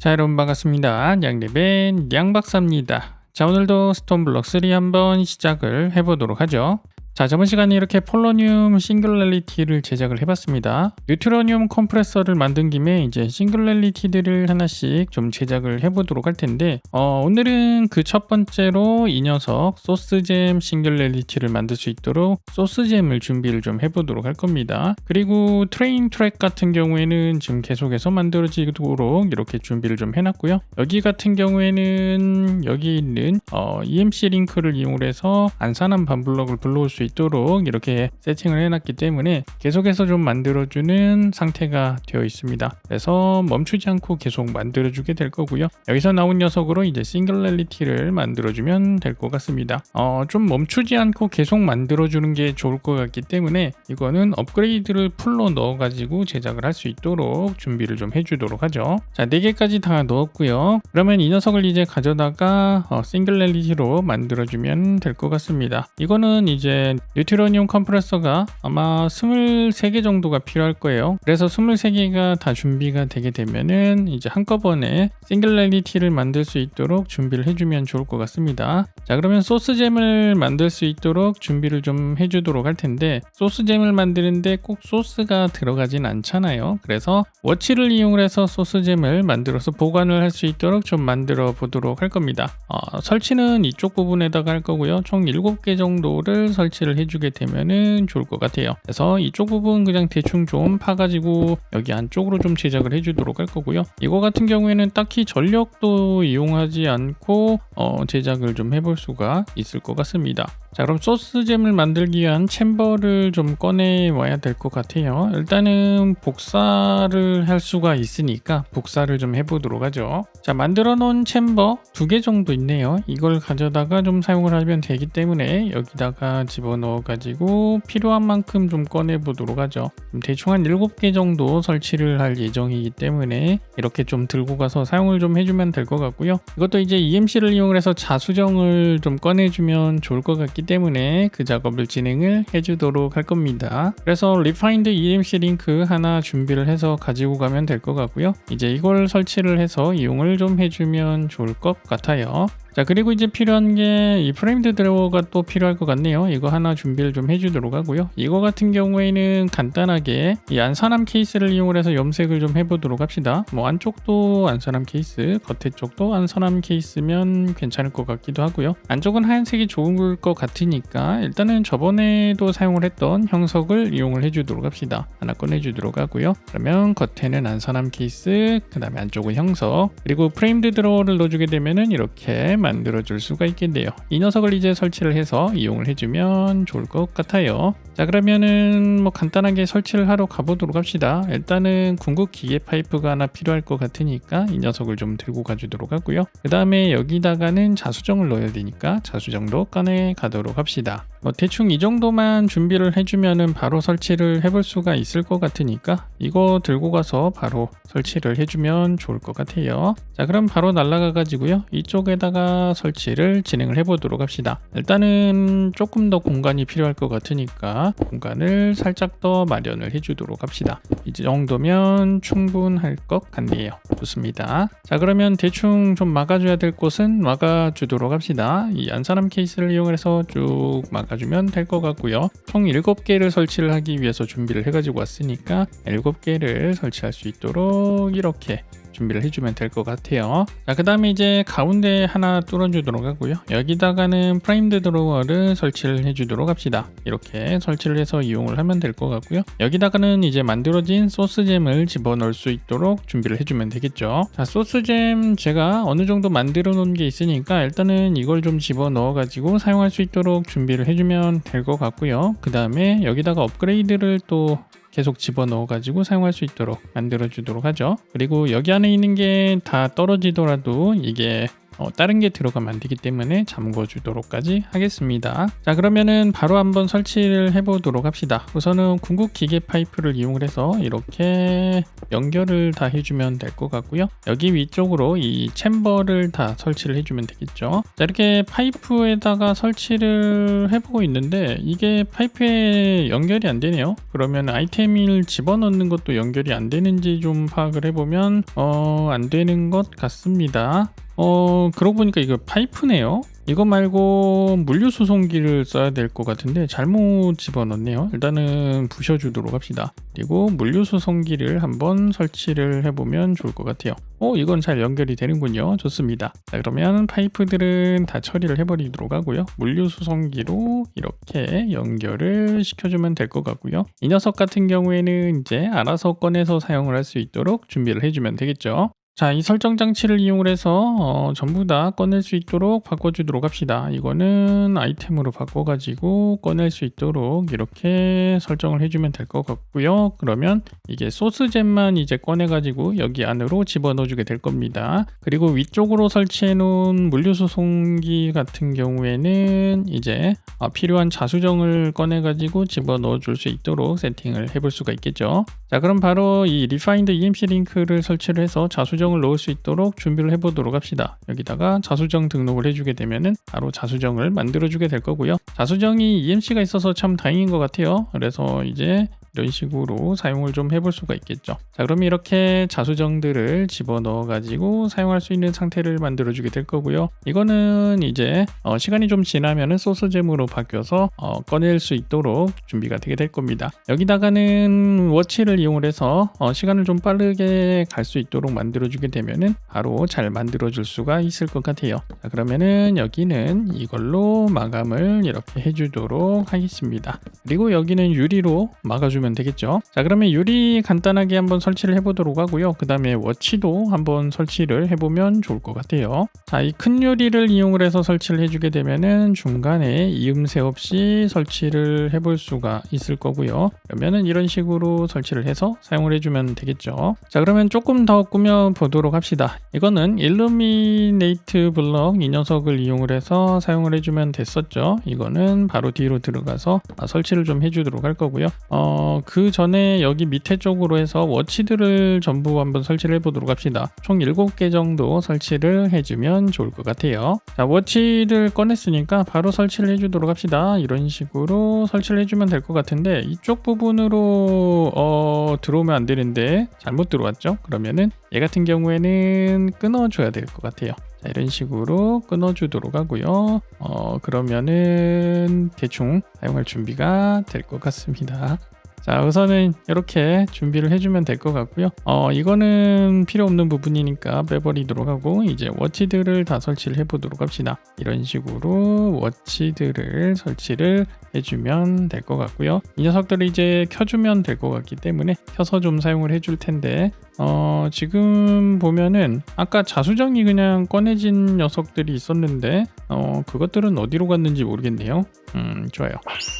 자 여러분 반갑습니다. 양립의 양박사입니다. 자 오늘도 스톤블럭 3 한번 시작을 해보도록 하죠. 자 저번 시간에 이렇게 폴로늄 싱글렐리티를 제작을 해봤습니다. 뉴트로늄 컴프레서를 만든 김에 이제 싱글렐리티들을 하나씩 좀 제작을 해보도록 할 텐데 어, 오늘은 그 첫 번째로 이 녀석 소스잼 싱글렐리티를 만들 수 있도록 소스잼을 준비를 좀 해보도록 할 겁니다. 그리고 트레인 트랙 같은 경우에는 지금 계속해서 만들어지도록 이렇게 준비를 좀 해놨고요. 여기 같은 경우에는 여기 있는 어, EMC 링크를 이용해서 안산한 반블럭을 불러올 수 있도록 이렇게 세팅을 해놨기 때문에 계속해서 좀 만들어주는 상태가 되어 있습니다. 그래서 멈추지 않고 계속 만들어주게 될 거고요. 여기서 나온 녀석으로 이제 싱글렐리티를 만들어주면 될 것 같습니다. 어, 좀 멈추지 않고 계속 만들어주는 게 좋을 것 같기 때문에 이거는 업그레이드를 풀로 넣어가지고 제작을 할 수 있도록 준비를 좀 해주도록 하죠. 자, 4개까지 다 넣었고요. 그러면 이 녀석을 이제 가져다가 어, 싱글렐리티로 만들어주면 될 것 같습니다. 이거는 이제 뉴트로늄 컴프레서가 아마 23개 정도가 필요할 거예요. 그래서 23개가 다 준비가 되게 되면은 이제 한꺼번에 싱글렐리티를 만들 수 있도록 준비를 해주면 좋을 것 같습니다. 자 그러면 소스잼을 만들 수 있도록 준비를 좀 해주도록 할 텐데 소스잼을 만드는데 꼭 소스가 들어가진 않잖아요. 그래서 워치를 이용해서 소스잼을 만들어서 보관을 할 수 있도록 좀 만들어 보도록 할 겁니다. 어, 설치는 이쪽 부분에다가 할 거고요. 총 7개 정도를 설치를 해주게 되면은 좋을 것 같아요. 그래서 이쪽 부분 그냥 대충 좀 파가지고 여기 안쪽으로 좀 제작을 해주도록 할 거고요. 이거 같은 경우에는 딱히 전력도 이용하지 않고 어, 제작을 좀 해볼 수가 있을 것 같습니다. 자 그럼 소스잼을 만들기 위한 챔버를 좀 꺼내 와야 될 것 같아요. 일단은 복사를 할 수가 있으니까 복사를 좀 해보도록 하죠. 자 만들어 놓은 챔버 두 개 정도 있네요. 이걸 가져다가 좀 사용을 하면 되기 때문에 여기다가 집어넣어 가지고 필요한 만큼 좀 꺼내 보도록 하죠. 대충 한 7개 정도 설치를 할 예정이기 때문에 이렇게 좀 들고 가서 사용을 좀 해주면 될 것 같고요. 이것도 이제 EMC를 이용해서 자수정을 좀 꺼내주면 좋을 것 같기 때문에 그 작업을 진행을 해주도록 할 겁니다. 그래서 Refined EMC 링크 하나 준비를 해서 가지고 가면 될 것 같고요. 이제 이걸 설치를 해서 이용을 좀 해주면 좋을 것 같아요. 자 그리고 이제 필요한 게 이 프레임드 드로워가 또 필요할 것 같네요. 이거 하나 준비를 좀 해주도록 하고요. 이거 같은 경우에는 간단하게 이 안산함 케이스를 이용해서 염색을 좀 해보도록 합시다. 뭐 안쪽도 안산함 케이스 겉에 쪽도 안산함 케이스면 괜찮을 것 같기도 하고요. 안쪽은 하얀색이 좋을 것 같으니까 일단은 저번에도 사용을 했던 형석을 이용을 해주도록 합시다. 하나 꺼내주도록 하고요. 그러면 겉에는 안산함 케이스 그 다음에 안쪽은 형석 그리고 프레임드 드로워를 넣어주게 되면은 이렇게 만들어 줄 수가 있겠네요. 이 녀석을 이제 설치를 해서 이용을 해주면 좋을 것 같아요. 자 그러면은 뭐 간단하게 설치를 하러 가보도록 합시다. 일단은 궁극 기계 파이프가 하나 필요할 것 같으니까 이 녀석을 좀 들고 가주도록 하고요. 그 다음에 여기다가는 자수정을 넣어야 되니까 자수정도 꺼내 가도록 합시다 뭐 대충 이 정도만 준비를 해주면은 바로 설치를 해볼 수가 있을 것 같으니까 이거 들고 가서 바로 설치를 해주면 좋을 것 같아요. 자 그럼 바로 날라가 가지고요. 이쪽에다가 설치를 진행을 해보도록 합시다. 일단은 조금 더 공간이 필요할 것 같으니까 공간을 살짝 더 마련을 해주도록 합시다. 이 정도면 충분할 것 같네요. 좋습니다. 자 그러면 대충 좀 막아줘야 될 곳은 막아주도록 합시다. 이 안산함 케이스를 이용해서 쭉 막 아주면 될 것 같고요. 총 7개를 설치를 하기 위해서 준비를 해가지고 왔으니까 7개를 설치할 수 있도록 이렇게 준비를 해주면 될 것 같아요. 자 그 다음에 이제 가운데 하나 뚫어주도록 하고요. 여기다가는 프레임드 드로워를 설치를 해주도록 합시다. 이렇게 설치를 해서 이용을 하면 될 것 같고요. 여기다가는 이제 만들어진 소스잼을 집어넣을 수 있도록 준비를 해주면 되겠죠. 자 소스잼 제가 어느 정도 만들어 놓은 게 있으니까 일단은 이걸 좀 집어넣어 가지고 사용할 수 있도록 준비를 해주면 될 것 같고요. 그 다음에 여기다가 업그레이드를 또 계속 집어넣어 가지고 사용할 수 있도록 만들어 주도록 하죠. 그리고 여기 안에 있는 게 다 떨어지더라도 이게 어, 다른 게 들어가면 안 되기 때문에 잠궈 주도록까지 하겠습니다. 자 그러면은 바로 한번 설치를 해 보도록 합시다. 우선은 궁극 기계 파이프를 이용을 해서 이렇게 연결을 다 해주면 될 것 같고요. 여기 위쪽으로 이 챔버를 다 설치를 해주면 되겠죠. 자 이렇게 파이프에다가 설치를 해보고 있는데 이게 파이프에 연결이 안 되네요. 그러면 아이템을 집어넣는 것도 연결이 안 되는지 좀 파악을 해보면 어, 안 되는 것 같습니다. 어, 그러고 보니까 이거 파이프네요. 이거 말고 물류 수송기를 써야 될 것 같은데 잘못 집어넣네요. 일단은 부셔주도록 합시다. 그리고 물류 수송기를 한번 설치를 해보면 좋을 것 같아요. 오, 이건 잘 연결이 되는군요. 좋습니다. 자, 그러면 파이프들은 다 처리를 해버리도록 하고요. 물류 수송기로 이렇게 연결을 시켜주면 될 것 같고요. 이 녀석 같은 경우에는 이제 알아서 꺼내서 사용을 할 수 있도록 준비를 해주면 되겠죠. 자, 이 설정 장치를 이용을 해서 어, 전부 다 꺼낼 수 있도록 바꿔주도록 합시다. 이거는 아이템으로 바꿔가지고 꺼낼 수 있도록 이렇게 설정을 해주면 될 것 같고요. 그러면 이게 소스잼만 이제 꺼내가지고 여기 안으로 집어넣어주게 될 겁니다. 그리고 위쪽으로 설치해놓은 물류수송기 같은 경우에는 이제 어, 필요한 자수정을 꺼내가지고 집어넣어줄 수 있도록 세팅을 해볼 수가 있겠죠. 자, 그럼 바로 이 리파인드 EMC 링크를 설치를 해서 자수정 자수정을 넣을 수 있도록 준비를 해보도록 합시다. 여기다가 자수정 등록을 해주게 되면은 바로 자수정을 만들어주게 될 거고요. 자수정이 EMC가 있어서 참 다행인 것 같아요. 그래서 이제 이런 식으로 사용을 좀 해볼 수가 있겠죠. 자, 그럼 이렇게 자수정들을 집어넣어 가지고 사용할 수 있는 상태를 만들어 주게 될 거고요. 이거는 이제 어, 시간이 좀 지나면은 소스잼으로 바뀌어서 어, 꺼낼 수 있도록 준비가 되게 될 겁니다. 여기다가는 워치를 이용을 해서 어, 시간을 좀 빠르게 갈 수 있도록 만들어 주게 되면은 바로 잘 만들어 줄 수가 있을 것 같아요. 자, 그러면은 여기는 이걸로 마감을 이렇게 해주도록 하겠습니다. 그리고 여기는 유리로 막아주 면 해주면 되겠죠. 자 그러면 유리 간단하게 한번 설치를 해보도록 하고요. 그 다음에 워치도 한번 설치를 해보면 좋을 것 같아요. 자 이 큰 유리를 이용을 해서 설치를 해주게 되면은 중간에 이음새 없이 설치를 해볼 수가 있을 거고요. 그러면은 이런 식으로 설치를 해서 사용을 해주면 되겠죠. 자 그러면 조금 더 꾸며 보도록 합시다. 이거는 일루미네이트 블럭 이 녀석을 이용을 해서 사용을 해주면 됐었죠. 이거는 바로 뒤로 들어가서 설치를 좀 해주도록 할 거고요. 어, 그 전에 여기 밑에 쪽으로 해서 워치들을 전부 한번 설치를 해보도록 합시다. 총 7개 정도 설치를 해주면 좋을 것 같아요. 자, 워치들 꺼냈으니까 바로 설치를 해주도록 합시다. 이런 식으로 설치를 해주면 될 것 같은데 이쪽 부분으로 어, 들어오면 안 되는데 잘못 들어왔죠? 그러면은 얘 같은 경우에는 끊어줘야 될 것 같아요. 자, 이런 식으로 끊어주도록 하고요. 어, 그러면은 대충 사용할 준비가 될 것 같습니다. 자 우선은 이렇게 준비를 해주면 될 것 같고요. 어 이거는 필요 없는 부분이니까 빼버리도록 하고 이제 워치들을 다 설치를 해보도록 합시다. 이런 식으로 워치들을 설치를 해주면 될 것 같고요. 이 녀석들을 이제 켜주면 될 것 같기 때문에 켜서 좀 사용을 해줄 텐데 어 지금 보면은 아까 자수정이 그냥 꺼내진 녀석들이 있었는데 어 그것들은 어디로 갔는지 모르겠네요 음 좋아요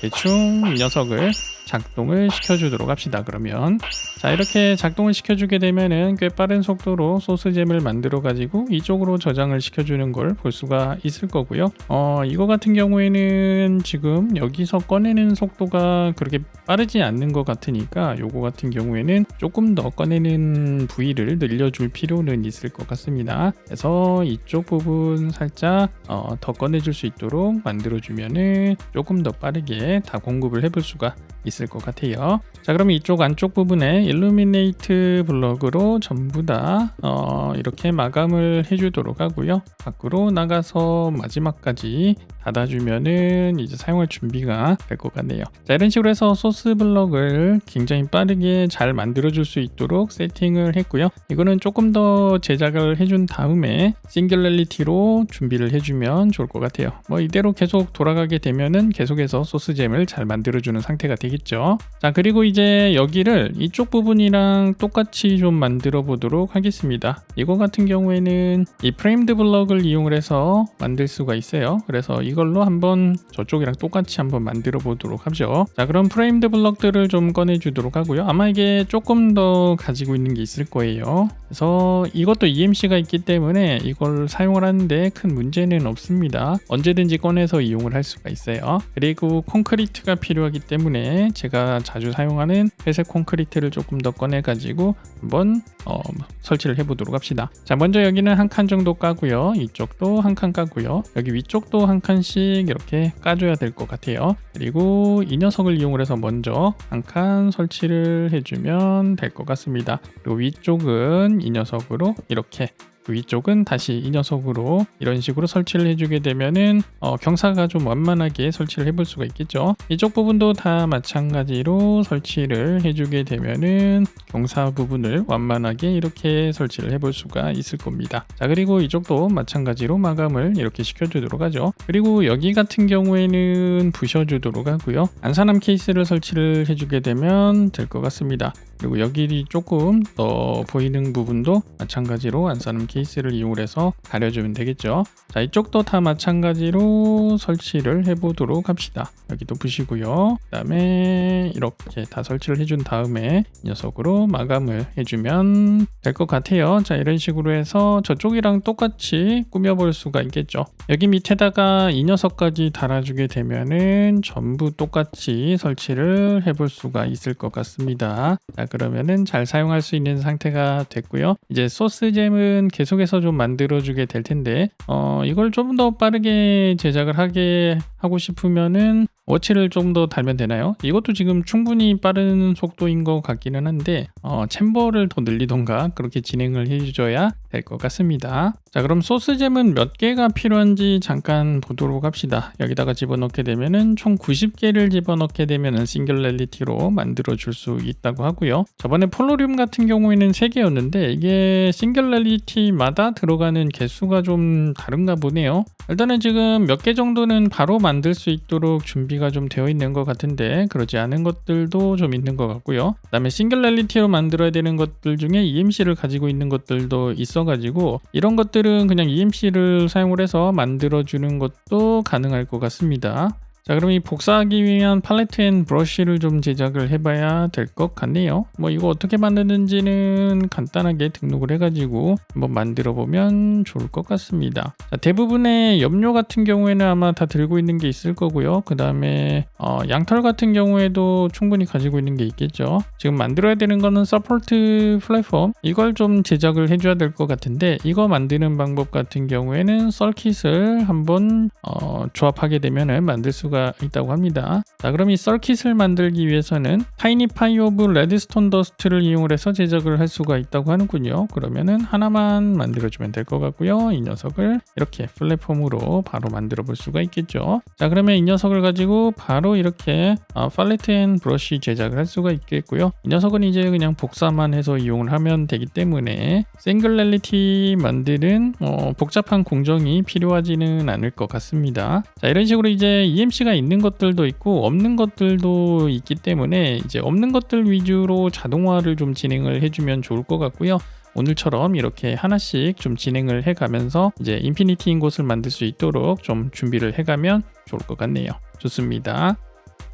대충 이 녀석을 작동을 시켜주도록 합시다. 그러면 자 이렇게 작동을 시켜주게 되면은 꽤 빠른 속도로 소스잼을 만들어 가지고 이쪽으로 저장을 시켜주는 걸 볼 수가 있을 거고요. 어 이거 같은 경우에는 지금 여기서 꺼내는 속도가 그렇게 빠르지 않는 것 같으니까 요거 같은 경우에는 조금 더 꺼내는 부위를 늘려줄 필요는 있을 것 같습니다. 그래서 이쪽 부분 살짝 어, 더 꺼내줄 수 있도록 만들어주면은 조금 더 빠르게 다 공급을 해볼 수가 있을 것 같아요. 자, 그럼 이쪽 안쪽 부분에 일루미네이트 블럭으로 전부 다 어, 이렇게 마감을 해주도록 하고요. 밖으로 나가서 마지막까지 닫아주면은 이제 사용할 준비가 될 것 같네요. 자, 이런 식으로 해서 소스 블럭을 굉장히 빠르게 잘 만들어 줄 수 있도록 세팅을 했고요. 이거는 조금 더 제작을 해준 다음에 싱글렐리티로 준비를 해주면 좋을 것 같아요. 뭐 이대로 계속 돌아가게 되면은 계속해서 소스잼을 잘 만들어 주는 상태가 되겠 되겠죠. 자, 그리고 이제 여기를 이쪽 부분이랑 똑같이 좀 만들어 보도록 하겠습니다. 이거 같은 경우에는 이 프레임드 블럭을 이용을 해서 만들 수가 있어요. 그래서 이걸로 한번 저쪽이랑 똑같이 한번 만들어 보도록 하죠. 자, 그럼 프레임드 블럭들을 좀 꺼내 주도록 하고요. 아마 이게 조금 더 가지고 있는 게 있을 거예요. 그래서 이것도 EMC가 있기 때문에 이걸 사용을 하는데 큰 문제는 없습니다. 언제든지 꺼내서 이용을 할 수가 있어요. 그리고 콘크리트가 필요하기 때문에 제가 자주 사용하는 회색 콘크리트를 조금 더 꺼내 가지고 한번 어, 설치를 해보도록 합시다. 자, 먼저 여기는 한 칸 정도 까고요. 이쪽도 한 칸 까고요. 여기 위쪽도 한 칸씩 이렇게 까줘야 될 것 같아요. 그리고 이 녀석을 이용을 해서 먼저 한 칸 설치를 해주면 될 것 같습니다. 그리고 위쪽은 이 녀석으로 이렇게 위쪽은 다시 이 녀석으로 이런 식으로 설치를 해주게 되면은 어, 경사가 좀 완만하게 설치를 해볼 수가 있겠죠. 이쪽 부분도 다 마찬가지로 설치를 해주게 되면은 경사 부분을 완만하게 이렇게 설치를 해볼 수가 있을 겁니다. 자 그리고 이쪽도 마찬가지로 마감을 이렇게 시켜주도록 하죠. 그리고 여기 같은 경우에는 부셔주도록 하고요. 안산함 케이스를 설치를 해주게 되면 될 것 같습니다. 그리고 여기 조금 더 보이는 부분도 마찬가지로 안산음 케이스를 이용해서 가려주면 되겠죠. 자 이쪽도 다 마찬가지로 설치를 해보도록 합시다. 여기도 부시고요. 그 다음에 이렇게 다 설치를 해준 다음에 이 녀석으로 마감을 해주면 될 것 같아요. 자 이런 식으로 해서 저쪽이랑 똑같이 꾸며볼 수가 있겠죠. 여기 밑에다가 이 녀석까지 달아주게 되면은 전부 똑같이 설치를 해볼 수가 있을 것 같습니다. 자 그러면은 잘 사용할 수 있는 상태가 됐고요. 이제 소스잼은 계속해서 좀 만들어주게 될 텐데 어 이걸 좀 더 빠르게 제작을 하게 하고 싶으면은 워치를 좀 더 달면 되나요? 이것도 지금 충분히 빠른 속도인 것 같기는 한데 어, 챔버를 더 늘리던가 그렇게 진행을 해줘야 될 것 같습니다. 자 그럼 소스잼은 몇 개가 필요한지 잠깐 보도록 합시다. 여기다가 집어넣게 되면은 총 90개를 집어넣게 되면은 싱글렐리티로 만들어 줄 수 있다고 하고요. 저번에 폴로리움 같은 경우에는 3개였는데 이게 싱글렐리티마다 들어가는 개수가 좀 다른가 보네요. 일단은 지금 몇 개 정도는 바로 만들 수 있도록 준비가 좀 되어 있는 것 같은데 그러지 않은 것들도 좀 있는 것 같고요. 그 다음에 싱글렐리티로 만들어야 되는 것들 중에 EMC를 가지고 있는 것들도 있어 가지고 이런 것들 은 그냥 EMC를 사용을 해서 만들어주는 것도 가능할 것 같습니다. 자 그럼 이 복사하기 위한 팔레트 앤 브러쉬를 좀 제작을 해봐야 될 것 같네요. 뭐 이거 어떻게 만드는지는 간단하게 등록을 해가지고 한번 만들어 보면 좋을 것 같습니다. 자, 대부분의 염료 같은 경우에는 아마 다 들고 있는 게 있을 거고요. 그 다음에 어, 양털 같은 경우에도 충분히 가지고 있는 게 있겠죠. 지금 만들어야 되는 거는 서포트 플랫폼. 이걸 좀 제작을 해줘야 될 것 같은데 이거 만드는 방법 같은 경우에는 썰킷을 한번 어, 조합하게 되면 만들 수가 있다고 합니다. 자, 그럼 이 서킷을 만들기 위해서는 타이니 파이 오브 레드스톤 더스트를 이용을 해서 제작을 할 수가 있다고 하는군요. 그러면은 하나만 만들어주면 될 것 같고요. 이 녀석을 이렇게 플랫폼으로 바로 만들어 볼 수가 있겠죠. 자, 그러면 이 녀석을 가지고 바로 이렇게 어, 팔레트 앤 브러쉬 제작을 할 수가 있겠고요. 이 녀석은 이제 그냥 복사만 해서 이용을 하면 되기 때문에 싱글렐리티 만드는 어, 복잡한 공정이 필요하지는 않을 것 같습니다. 자, 이런 식으로 이제 EMC 가 있는 것들도 있고 없는 것들도 있기 때문에 이제 없는 것들 위주로 자동화를 좀 진행을 해주면 좋을 것 같고요. 오늘처럼 이렇게 하나씩 좀 진행을 해가면서 이제 인피니티인 곳을 만들 수 있도록 좀 준비를 해가면 좋을 것 같네요. 좋습니다.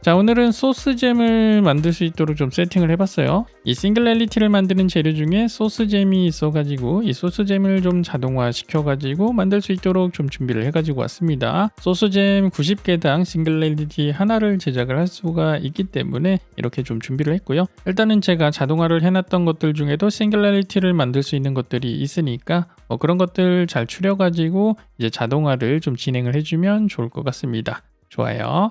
자 오늘은 소스잼을 만들 수 있도록 좀 세팅을 해봤어요. 이 싱글렐리티를 만드는 재료 중에 소스잼이 있어가지고 이 소스잼을 좀 자동화 시켜가지고 만들 수 있도록 좀 준비를 해가지고 왔습니다. 소스잼 90개당 싱글렐리티 하나를 제작을 할 수가 있기 때문에 이렇게 좀 준비를 했고요. 일단은 제가 자동화를 해놨던 것들 중에도 싱글렐리티를 만들 수 있는 것들이 있으니까 뭐 그런 것들 잘 추려가지고 이제 자동화를 좀 진행을 해주면 좋을 것 같습니다. 좋아요